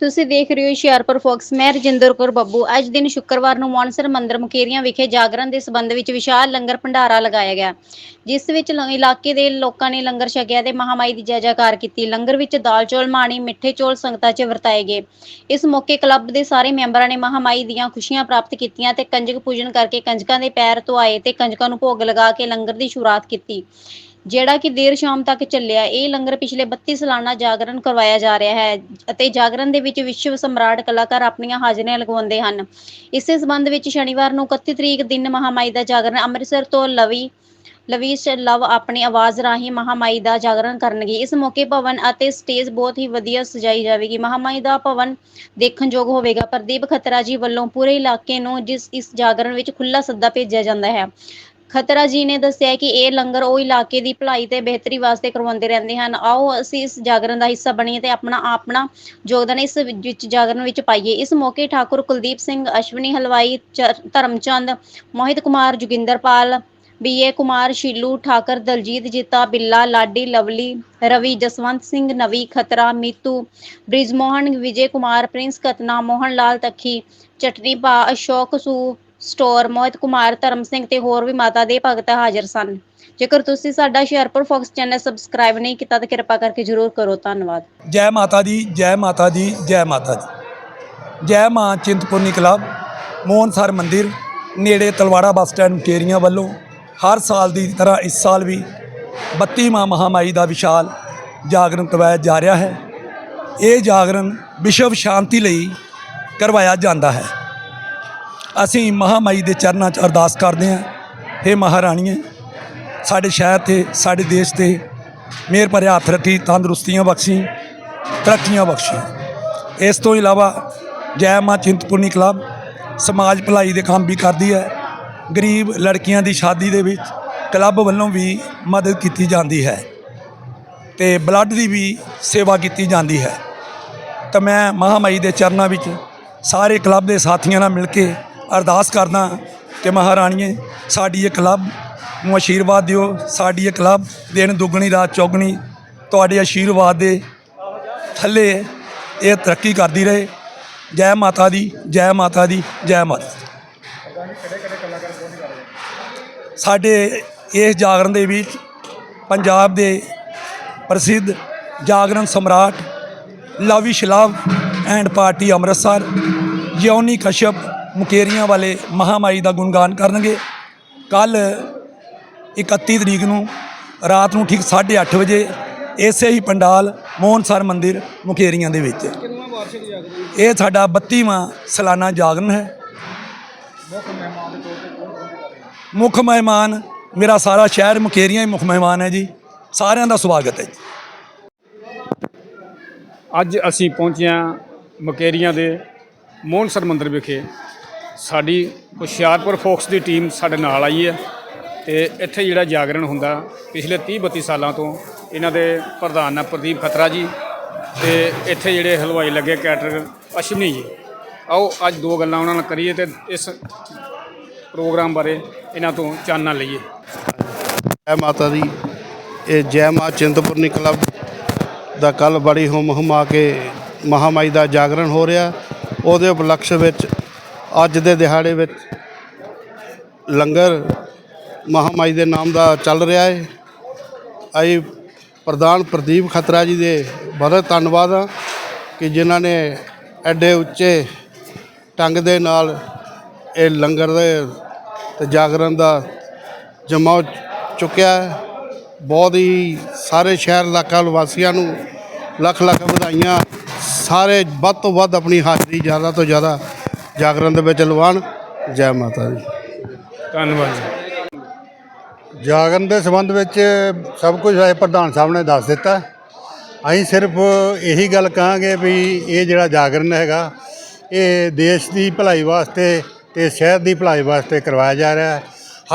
ਤੁਸੀਂ ਦੇਖ ਰਹੇ ਹੋ ਹੁਸ਼ਿਆਰਪੁਰ ਫੋਕਸ। ਮੈਂ ਰਜਿੰਦਰ ਕੌਰ ਬੱਬੂ। ਅੱਜ ਦਿਨ ਸ਼ੁੱਕਰਵਾਰ ਨੂੰ ਮੌਨਸਰ ਮੰਦਰ ਮੁਕੇਰੀਆਂ ਵਿਖੇ ਜਾਗਰਣ ਦੇ ਸਬੰਧ ਵਿੱਚ ਵਿਸ਼ਾਲ ਲੰਗਰ ਭੰਡਾਰਾ ਲਗਾਇਆ ਗਿਆ। ਜਿਸ ਵਿੱਚ ਇਲਾਕੇ ਦੇ ਲੋਕਾਂ ਨੇ ਲੰਗਰ ਛਕਿਆ ਤੇ ਮਹਾਮਾਈ ਦੀ ਜੈ ਜੈਕਾਰ ਕੀਤੀ। ਲੰਗਰ ਵਿੱਚ ਦਾਲ ਚੌਲ, ਮਾਣੀ, ਮਿੱਠੇ ਚੌਲ ਸੰਗਤਾਂ 'ਚ ਵਰਤਾਏ ਗਏ। ਇਸ ਮੌਕੇ ਕਲੱਬ ਦੇ ਸਾਰੇ ਮੈਂਬਰਾਂ ਨੇ ਮਹਾਮਾਈ ਦੀਆਂ ਖੁਸ਼ੀਆਂ ਪ੍ਰਾਪਤ ਕੀਤੀਆਂ ਤੇ ਕੰਜਕ ਪੂਜਨ ਕਰਕੇ ਕੰਜਕਾਂ ਦੇ ਪੈਰ ਧੁਆਏ ਤੇ ਕੰਜਕਾਂ ਨੂੰ ਭੋਗ ਲਗਾ ਕੇ ਲੰਗਰ ਦੀ ਸ਼ੁਰੂਆਤ ਕੀਤੀ। ਜਿਹੜਾ ਕਿ ਦੇਰ ਸ਼ਾਮ ਤੱਕ ਚੱਲਿਆ, ਇਹ ਲੰਗਰ ਪਿਛਲੇ 32 ਸਾਲਾਨਾ ਜਾਗਰਣ ਕਰਵਾਇਆ ਜਾ ਰਿਹਾ ਹੈ ਅਤੇ ਜਾਗਰਣ ਦੇ ਵਿੱਚ ਵਿਸ਼ਵ ਸਮਰਾਟ ਕਲਾਕਾਰ ਆਪਣੀਆਂ ਹਾਜ਼ਰੀਆਂ ਲਗਵਾਉਂਦੇ ਹਨ। ਇਸੇ ਸਬੰਧ ਵਿੱਚ ਸ਼ਨੀਵਾਰ ਨੂੰ 31 ਤਰੀਕ ਦਿਨ ਮਹਾਮਾਈ ਦਾ ਜਾਗਰਣ ਅੰਮ੍ਰਿਤਸਰ ਤੋਂ ਲਵੀ ਲਵੀਸ਼ ਲਵ ਆਪਣੀ ਆਵਾਜ਼ ਰਾਹੀਂ ਮਹਾਮਾਈ ਦਾ ਜਾਗਰਣ ਕਰਨਗੇ। ਇਸ ਮੌਕੇ ਭਵਨ ਅਤੇ ਸਟੇਜ ਬਹੁਤ ਹੀ ਵਧੀਆ ਸਜਾਈ ਜਾਵੇਗੀ। ਮਹਾਮਾਈ ਦਾ ਭਵਨ ਦੇਖਣਯੋਗ ਹੋਵੇਗਾ। ਪ੍ਰਦੀਪ ਖਤਰਾ ਜੀ ਵੱਲੋਂ ਪੂਰੇ ਇਲਾਕੇ ਨੂੰ ਜਿਸ, ਇਸ ਜਾਗਰਣ ਵਿੱਚ ਖੁੱਲਾ ਸੱਦਾ ਭੇਜਿਆ ਜਾਂਦਾ ਹੈ। ਖਤਰਾ ਜੀ ਨੇ ਦੱਸਿਆ ਕਿ ਇਹ ਲੰਗਰ ਉਹ ਇਲਾਕੇ ਦੀ ਭਲਾਈ ਤੇ ਬਿਹਤਰੀ ਵਾਸਤੇ ਕਰਵਾਉਂਦੇ ਰਹਿੰਦੇ ਹਨ। ਆਓ ਅਸੀਂ ਇਸ ਜਾਗਰਣ ਦਾ ਹਿੱਸਾ ਬਣੀਏ ਤੇ ਆਪਣਾ ਆਪਣਾ ਯੋਗਦਾਨ ਇਸ ਵਿੱਚ ਜਾਗਰਣ ਵਿੱਚ ਪਾਈਏ। ਇਸ ਮੌਕੇ ਠਾਕੁਰ ਕੁਲਦੀਪ ਸਿੰਘ, ਅਸ਼ਵਨੀ ਹਲਵਾਈ ਧਰਮਚੰਦ, ਮੋਹਿਤ ਕੁਮਾਰ ਜੋਗਿੰਦਰਪਾਲ ਬੀਏ ਕੁਮਾਰ, ਸ਼ੀਲੂ, ਠਾਕਰ, ਦਲਜੀਤ, ਜੀਤਾ, ਬਿੱਲਾ, ਲਾਡੀ, ਲਵਲੀ, ਰਵੀ, ਜਸਵੰਤ ਸਿੰਘ, ਨਵੀ, ਖਤਰਾ, ਮੀਤੂ, ਬ੍ਰਿਜਮੋਹਨ, ਵਿਜੇ ਕੁਮਾਰ, ਪ੍ਰਿੰਸ ਕਤਨਾ ਮੋਹਨ ਲਾਲ, ਤੱਖੀ, ਚਟਨੀ ਪਾ ਅਸ਼ੋਕ ਸੂ ਸਟੋਰ, ਮੋਹਿਤ ਕੁਮਾਰ, ਧਰਮ ਸਿੰਘ ਤੇ ਹੋਰ ਵੀ ਮਾਤਾ ਦੇ ਭਗਤ ਹਾਜ਼ਰ ਸਨ। ਜੇਕਰ ਤੁਸੀਂ ਸਾਡਾ ਹੁਸ਼ਿਆਰਪੁਰ ਫੋਕਸ ਚੈਨਲ ਸਬਸਕ੍ਰਾਈਬ ਨਹੀਂ ਕੀਤਾ, ਤਾਂ ਕਿਰਪਾ ਕਰਕੇ ਜਰੂਰ ਕਰੋ। ਧੰਨਵਾਦ। ਜੈ ਮਾਤਾ ਦੀ, ਜੈ ਮਾਤਾ ਦੀ, ਜੈ ਮਾਤਾ ਦੀ। ਜੈ ਮਾਂ ਚਿੰਤਪੁਰਨੀ ਕਲੱਬ, ਮੋਹਨਸਰ ਮੰਦਿਰ, ਨੇੜੇ ਤਲਵਾੜਾ ਬੱਸ ਸਟੈਂਡ ਮੁਕੇਰੀਆਂ ਵੱਲੋਂ ਹਰ ਸਾਲ ਦੀ ਤਰ੍ਹਾਂ ਇਸ ਸਾਲ ਵੀ 32ਵਾਂ ਮਹਾਮਾਈ ਦਾ ਵਿਸ਼ਾਲ ਜਾਗਰਣ ਕਰਵਾਇਆ ਜਾ ਰਿਹਾ ਹੈ। ਇਹ ਜਾਗਰਣ ਵਿਸ਼ਵ ਸ਼ਾਂਤੀ ਲਈ ਕਰਵਾਇਆ ਜਾਂਦਾ ਹੈ। ਅਸੀਂ ਮਹਾਮਾਈ ਦੇ ਚਰਨਾਂ 'ਚ ਅਰਦਾਸ ਕਰਦੇ ਹਾਂ। हे ਮਹਾਰਾਣੀਏ, ਸਾਡੇ ਸ਼ਹਿਰ ਤੇ, ਸਾਡੇ ਦੇਸ਼ ਤੇ ਮਿਹਰ ਭਰੇ ਹੱਥ ਰੱਖੀ, ਤੰਦਰੁਸਤੀਆਂ ਬਖਸ਼ੀ, ਤਰੱਕੀਆਂ ਬਖਸ਼ੀ ਇਸ ਤੋਂ ਇਲਾਵਾ ਜੈ ਮਾਂ ਚਿੰਤਪੁਰਨੀ ਕਲੱਬ ਸਮਾਜ ਭਲਾਈ ਦੇ ਕੰਮ ਵੀ ਕਰਦੀ ਹੈ। ਗਰੀਬ ਲੜਕੀਆਂ ਦੀ ਸ਼ਾਦੀ ਦੇ ਵਿੱਚ ਕਲੱਬ ਵੱਲੋਂ ਵੀ ਮਦਦ ਕੀਤੀ ਜਾਂਦੀ ਹੈ ਤੇ ਬਲੱਡ ਦੀ ਵੀ ਸੇਵਾ ਕੀਤੀ ਜਾਂਦੀ ਹੈ। ਤਾਂ ਮੈਂ ਮਹਾਮਾਈ ਦੇ ਚਰਨਾਂ ਵਿੱਚ ਸਾਰੇ ਕਲੱਬ ਦੇ ਸਾਥੀਆਂ ਨਾਲ ਮਿਲ ਕੇ ਅਰਦਾਸ ਕਰਦਾ ਕਿ ਮਹਾਰਾਣੀਏ, ਸਾਡੀ ਇਹ ਕਲੱਬ ਨੂੰ ਆਸ਼ੀਰਵਾਦ ਦਿਓ, ਸਾਡੀ ਇਹ ਕਲੱਬ ਦਿਨ ਦੁੱਗਣੀ, ਰਾਤ ਚੌਗਣੀ ਤੁਹਾਡੇ ਆਸ਼ੀਰਵਾਦ ਦੇ ਥੱਲੇ ਇਹ ਤਰੱਕੀ ਕਰਦੀ ਰਹੇ। ਜੈ ਮਾਤਾ ਦੀ, ਜੈ ਮਾਤਾ ਦੀ, ਜੈ ਮਾਤਾ ਸਾਡੇ ਇਸ ਜਾਗਰਣ ਦੇ ਵਿੱਚ ਪੰਜਾਬ ਦੇ ਪ੍ਰਸਿੱਧ ਜਾਗਰਣ ਸਮਰਾਟ ਲਵੀ ਸ਼ਲਾਵ ਐਂਡ ਪਾਰਟੀ ਅੰਮ੍ਰਿਤਸਰ, ਜਿਉਨੀ ਕਸ਼ਪ ਮੁਕੇਰੀਆਂ ਵਾਲੇ ਮਹਾਮਾਈ ਦਾ ਗੁਣਗਾਨ ਕਰਨਗੇ। ਕੱਲ 31 ਤਰੀਕ ਨੂੰ ਰਾਤ ਨੂੰ ਠੀਕ 8:30 ਵਜੇ ਇਸੇ ਹੀ ਪੰਡਾਲ ਮੋਹਨਸਰ ਮੰਦਿਰ ਮੁਕੇਰੀਆਂ ਦੇ ਵਿੱਚ। ਇਹ ਸਾਡਾ 32ਵਾਂ ਸਾਲਾਨਾ ਜਾਗਰਣ ਹੈ। ਮੁੱਖ ਮਹਿਮਾਨ ਮੇਰਾ ਸਾਰਾ ਸ਼ਹਿਰ ਮੁਕੇਰੀਆਂ ਹੀ ਮੁੱਖ ਮਹਿਮਾਨ ਹੈ ਜੀ। ਸਾਰਿਆਂ ਦਾ ਸਵਾਗਤ ਹੈ ਜੀ। ਅੱਜ ਅਸੀਂ ਪਹੁੰਚੇ ਹਾਂ ਮੁਕੇਰੀਆਂ ਦੇ ਮੋਹਨਸਰ ਮੰਦਿਰ ਵਿਖੇ। ਸਾਡੀ ਹੁਸ਼ਿਆਰਪੁਰ ਫੋਕਸ ਦੀ ਟੀਮ ਸਾਡੇ ਨਾਲ ਆਈ ਹੈ ਤੇ ਇੱਥੇ ਜਿਹੜਾ ਜਾਗਰਣ ਹੁੰਦਾ ਪਿਛਲੇ 30 32 ਸਾਲਾਂ ਤੋਂ ਇਹਨਾਂ ਦੇ ਪ੍ਰਧਾਨ ਆ ਪ੍ਰਦੀਪ ਖਤਰਾ ਜੀ ਤੇ ਇੱਥੇ ਜਿਹੜੇ ਹਲਵਾਈ ਲੱਗੇ ਕੈਟਰ ਅਸ਼ਵਨੀ ਜੀ। ਆਓ ਅੱਜ ਦੋ ਗੱਲਾਂ ਉਹਨਾਂ ਨਾਲ ਕਰੀਏ ਤੇ ਇਸ ਪ੍ਰੋਗਰਾਮ ਬਾਰੇ ਇਹਨਾਂ ਤੋਂ ਚਾਨਣਾ ਲਈਏ। ਜੈ ਮਾਤਾ ਦੀ, ਇਹ ਜੈ ਮਾ ਚਿੰਤਪੁਰਨੀ ਕਲੱਬ ਦਾ ਕੱਲ ਬੜੀ ਹੁਮ ਹੁਮਾ ਕੇ ਮਹਾਮਾਈ ਦਾ ਜਾਗਰਣ ਹੋ ਰਿਹਾ। ਉਹਦੇ ਉਪਲਕਸ਼ ਵਿੱਚ ਅੱਜ ਦੇ ਦਿਹਾੜੇ ਵਿੱਚ ਲੰਗਰ ਮਹਾਮਾਈ ਦੇ ਨਾਮ ਦਾ ਚੱਲ ਰਿਹਾ ਹੈ। ਅਸੀਂ ਪ੍ਰਧਾਨ ਪ੍ਰਦੀਪ ਖਤਰਾ ਜੀ ਦੇ ਬਹੁਤ ਧੰਨਵਾਦ ਆ ਕਿ ਜਿਨ੍ਹਾਂ ਨੇ ਐਡੇ ਉੱਚੇ ਢੰਗ ਦੇ ਨਾਲ ਇਹ ਲੰਗਰ ਦੇ ਤੇ ਜਾਗਰਣ ਦਾ ਜਮਾ ਚੁੱਕਿਆ ਬਹੁਤ ਹੀ ਸਾਰੇ ਸ਼ਹਿਰ, ਇਲਾਕਾ ਵਾਸੀਆਂ ਨੂੰ ਲੱਖ ਲੱਖ ਵਧਾਈਆਂ। ਸਾਰੇ ਵੱਧ ਤੋਂ ਵੱਧ ਆਪਣੀ ਹਾਜ਼ਰੀ ਜ਼ਿਆਦਾ ਤੋਂ ਜ਼ਿਆਦਾ ਜਾਗਰਣ ਦੇ ਵਿੱਚ ਲਵਾਉਣ ਜੈ ਮਾਤਾ ਦੀ। ਧੰਨਵਾਦ ਜੀ। ਜਾਗਰਨ ਦੇ ਸੰਬੰਧ ਵਿੱਚ ਸਭ ਕੁਝ ਹੈ ਪ੍ਰਧਾਨ ਸਾਹਿਬ ਨੇ ਦੱਸ ਦਿੱਤਾ। ਅਸੀਂ ਸਿਰਫ ਇਹੀ ਗੱਲ ਕਹਾਂਗੇ ਵੀ ਇਹ ਜਿਹੜਾ ਜਾਗਰਨ ਹੈਗਾ ਇਹ ਦੇਸ਼ ਦੀ ਭਲਾਈ ਵਾਸਤੇ ਤੇ ਸ਼ਹਿਰ ਦੀ ਭਲਾਈ ਵਾਸਤੇ ਕਰਵਾਇਆ ਜਾ ਰਿਹਾ ਹੈ।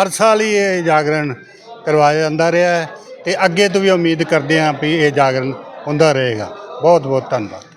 ਹਰ ਸਾਲ ਹੀ ਇਹ ਜਾਗਰਨ ਕਰਵਾਇਆ ਜਾਂਦਾ ਰਿਹਾ ਹੈ ਤੇ ਅੱਗੇ ਤੋਂ ਵੀ ਉਮੀਦ ਕਰਦੇ ਹਾਂ ਵੀ ਇਹ ਜਾਗਰਨ ਹੁੰਦਾ ਰਹੇਗਾ। ਬਹੁਤ ਬਹੁਤ ਧੰਨਵਾਦ।